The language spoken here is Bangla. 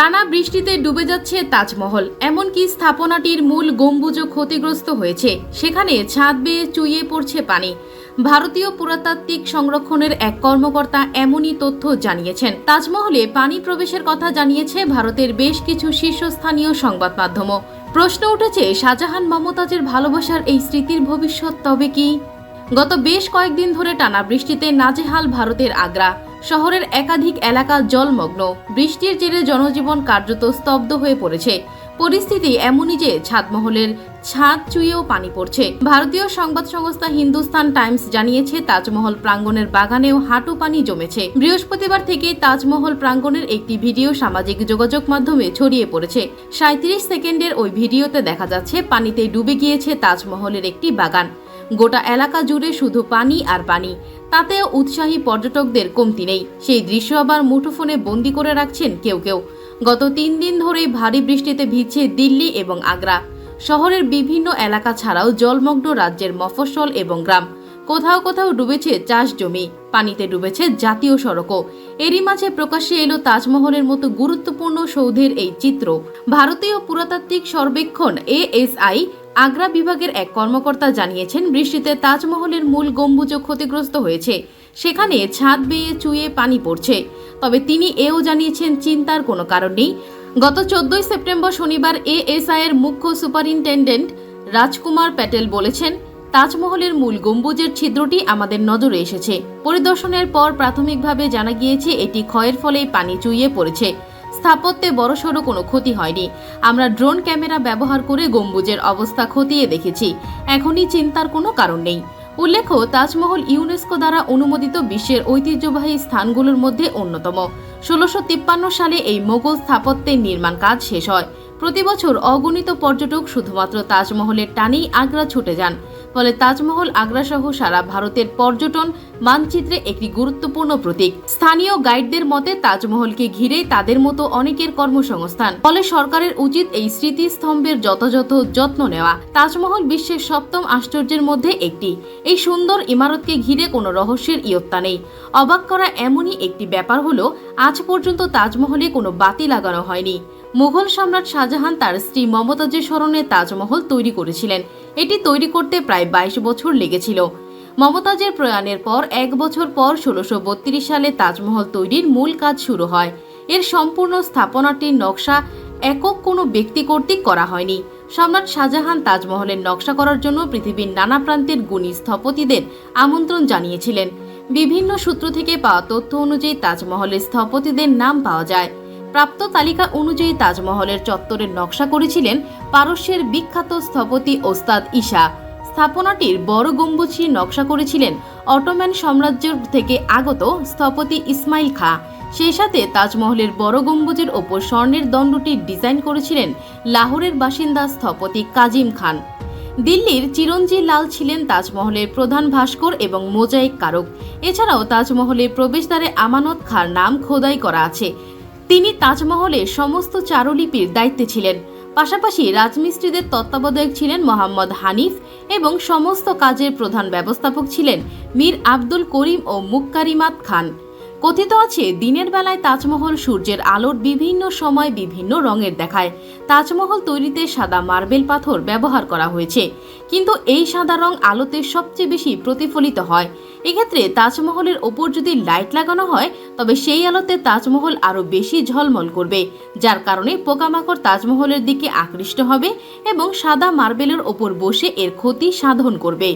টানা বৃষ্টিতে ডুবে যাচ্ছে তাজমহল, এমনকি স্থাপনাটির মূল গম্বুজও ক্ষতিগ্রস্ত হয়েছে। সেখানে ছাদ বেয়ে চুইয়ে পড়ছে পানি। ভারতীয় পুরাতাত্ত্বিক সংরক্ষণের এক কর্মকর্তা এমনই তথ্য জানিয়েছেন। তাজমহলে পানি প্রবেশের কথা জানিয়েছে ভারতের বেশ কিছু শীর্ষস্থানীয় সংবাদ মাধ্যমও। প্রশ্ন উঠেছে, শাহজাহান মমতাজের ভালোবাসার এই স্মৃতির ভবিষ্যৎ তবে কি? গত বেশ কয়েকদিন ধরে টানা বৃষ্টিতে নাজেহাল ভারতের আগ্রা। শহরের একাধিক এলাকা জলমগ্ন। বৃষ্টির জেরে জনজীবন কার্যত স্তব্ধ হয়ে পড়েছে। পরিস্থিতি এমনই যে ছাদমহলের ছাদ চুইয়েও পানি পড়ছে। ভারতীয় সংবাদ সংস্থা হিন্দুস্তান টাইমস জানিয়েছে, তাজমহল প্রাঙ্গণের বাগানেও হাঁটু পানি জমেছে। বৃহস্পতিবার থেকে তাজমহল প্রাঙ্গণের একটি ভিডিও সামাজিক যোগাযোগ মাধ্যমে ছড়িয়ে পড়েছে। সাঁত্রিশ সেকেন্ডের ওই ভিডিওতে দেখা যাচ্ছে, পানিতে ডুবে গিয়েছে তাজমহলের একটি বাগান। গোটা এলাকা জুড়ে শুধু পানি আর পানি। তাতেও উৎসাহী পর্যটকদের কমতি নেই। সেই দৃশ্য আবার মুঠোফোনে বন্দি করে রাখছেন কেউ কেউ। গত তিন দিন ধরেই ভারী বৃষ্টিতে ভিজছে দিল্লি এবং আগ্রা। শহরের বিভিন্ন এলাকা ছাড়াও জলমগ্ন রাজ্যের মফস্বল এবং গ্রাম। কোথাও কোথাও ডুবেছে চাষ জমি, পানিতে ডুবেছে জাতীয় সড়কও। এরই মাঝে প্রকাশ্যে এলো তাজমহলের মতো গুরুত্বপূর্ণ সৌধের এই চিত্র। ভারতীয় পুরাতাত্ত্বিক সর্বেক্ষণ এএসআই আগ্রা বিভাগের এক কর্মকর্তা জানিয়েছেন, বৃষ্টিতে তাজমহলের মূল গম্বুজও ক্ষতিগ্রস্ত হয়েছে। সেখানে ছাদ বেয়ে চুয়ে পানি পড়ছে। তবে তিনি এও জানিয়েছেন, চিন্তার কোনো কারণ নেই। গত চোদ্দই সেপ্টেম্বর শনিবার এএসআই এর মুখ্য সুপারিনটেন্ডেন্ট রাজকুমার প্যাটেল বলেছেন, তাজমহলের মূল গম্বুজের ছিদ্রটি আমাদের নজরে এসেছে। পরিদর্শনের পর প্রাথমিকভাবে জানা গিয়েছে, এটি ক্ষয়ের ফলে পানি চুইয়ে পড়েছে। স্থাপত্যে বড়সড় কোনো ক্ষতি হয়নি। আমরা ড্রোন ক্যামেরা ব্যবহার করে গম্বুজের অবস্থা খতিয়ে দেখেছি। এখনই চিন্তার কোনো কারণ নেই। উল্লেখ্য, তাজমহল ইউনেস্কো দ্বারা অনুমোদিত বিশ্বের ঐতিহ্যবাহী স্থানগুলোর মধ্যে অন্যতম। ষোলোশো সালে এই মোগল স্থাপত্যের নির্মাণ কাজ শেষ হয়। প্রতি বছর অগণিত পর্যটক শুধুমাত্র তাজমহলের টানেই আগ্রা ছুটে যান। ফলে তাজমহল আগ্রা সহ সারা ভারতের পর্যটন মানচিত্রে একটি গুরুত্বপূর্ণ প্রতীক। স্থানীয় গাইডদের মতে, তাজমহলকে ঘিরে তাদের মতো অনেকের কর্মসংস্থান। ফলে সরকারের উচিত এই স্মৃতিস্তম্ভের যথাযথ যত্ন নেওয়া। তাজমহল বিশ্বের সপ্তম আশ্চর্যের মধ্যে একটি। এই সুন্দর ইমারতকে ঘিরে কোনো রহস্যের ইয়ত্তা নেই। অবাক করা এমনই একটি ব্যাপার হলো, আজ পর্যন্ত তাজমহলে কোনো বাতি লাগানো হয়নি। মুঘল সম্রাট শাহজাহান তার স্ত্রী মমতাজের স্মরণে তাজমহল তৈরি করেছিলেন। এটি তৈরি করতে প্রায় বাইশ বছর লেগেছিল। মমতাজের প্রয়াণের পর এক বছর পর ষোলোশো সালে তাজমহল তৈরির মূল কাজ শুরু হয়। এর সম্পূর্ণ স্থাপনাটির নকশা একক কোনো ব্যক্তি কর্তৃক করা হয়নি। সম্রাট শাহজাহান তাজমহলের নকশা করার জন্য পৃথিবীর নানা প্রান্তের গুণী স্থপতিদের আমন্ত্রণ জানিয়েছিলেন। বিভিন্ন সূত্র থেকে পাওয়া তথ্য অনুযায়ী তাজমহলের স্থপতিদের নাম পাওয়া যায়। প্রাপ্ত তালিকা অনুযায়ী তাজমহলের চত্বরের নকশা করেছিলেন পারস্যের বিখ্যাত স্থপতি ওস্তাদ ঈশা। স্থাপনাটির বড় গম্বুজটি নকশা করেছিলেন অটোম্যান সাম্রাজ্য থেকে আগত স্থপতি ইসমাইল খাঁ। সেই সাথে তাজমহলের বড় গম্বুজের ওপর স্বর্ণের দণ্ডটি ডিজাইন করেছিলেন লাহোরের বাসিন্দা স্থপতি কাজিম খান। দিল্লির চিরঞ্জি লাল ছিলেন তাজমহলের প্রধান ভাস্কর এবং মোজাইক কারক। এছাড়াও তাজমহলের প্রবেশদ্বারে আমানত খাঁর নাম খোদাই করা আছে। তিনি তাজমহলের সমস্ত চারুলিপির দায়িত্বে ছিলেন। পাশাপাশি রাজমিস্ত্রিদের তত্ত্বাবধায়ক ছিলেন মোহাম্মদ হানিফ এবং সমস্ত কাজের প্রধান ব্যবস্থাপক ছিলেন মীর আব্দুল করিম ও মুক্কারিমাত খান। কথিত আছে, দিনের বেলায় তাজমহল সূর্যের আলোর বিভিন্ন সময় বিভিন্ন রঙের দেখায়। তাজমহল তৈরিতে সাদা মার্বেল পাথর ব্যবহার করা হয়েছে। কিন্তু এই সাদা রং আলোতে সবচেয়ে বেশি প্রতিফলিত হয়। এক্ষেত্রে তাজমহলের ওপর যদি লাইট লাগানো হয়, তবে সেই আলোতে তাজমহল আরও বেশি ঝলমল করবে, যার কারণে পোকামাকড় তাজমহলের দিকে আকৃষ্ট হবে এবং সাদা মার্বেলের ওপর বসে এর ক্ষতি সাধন করবে।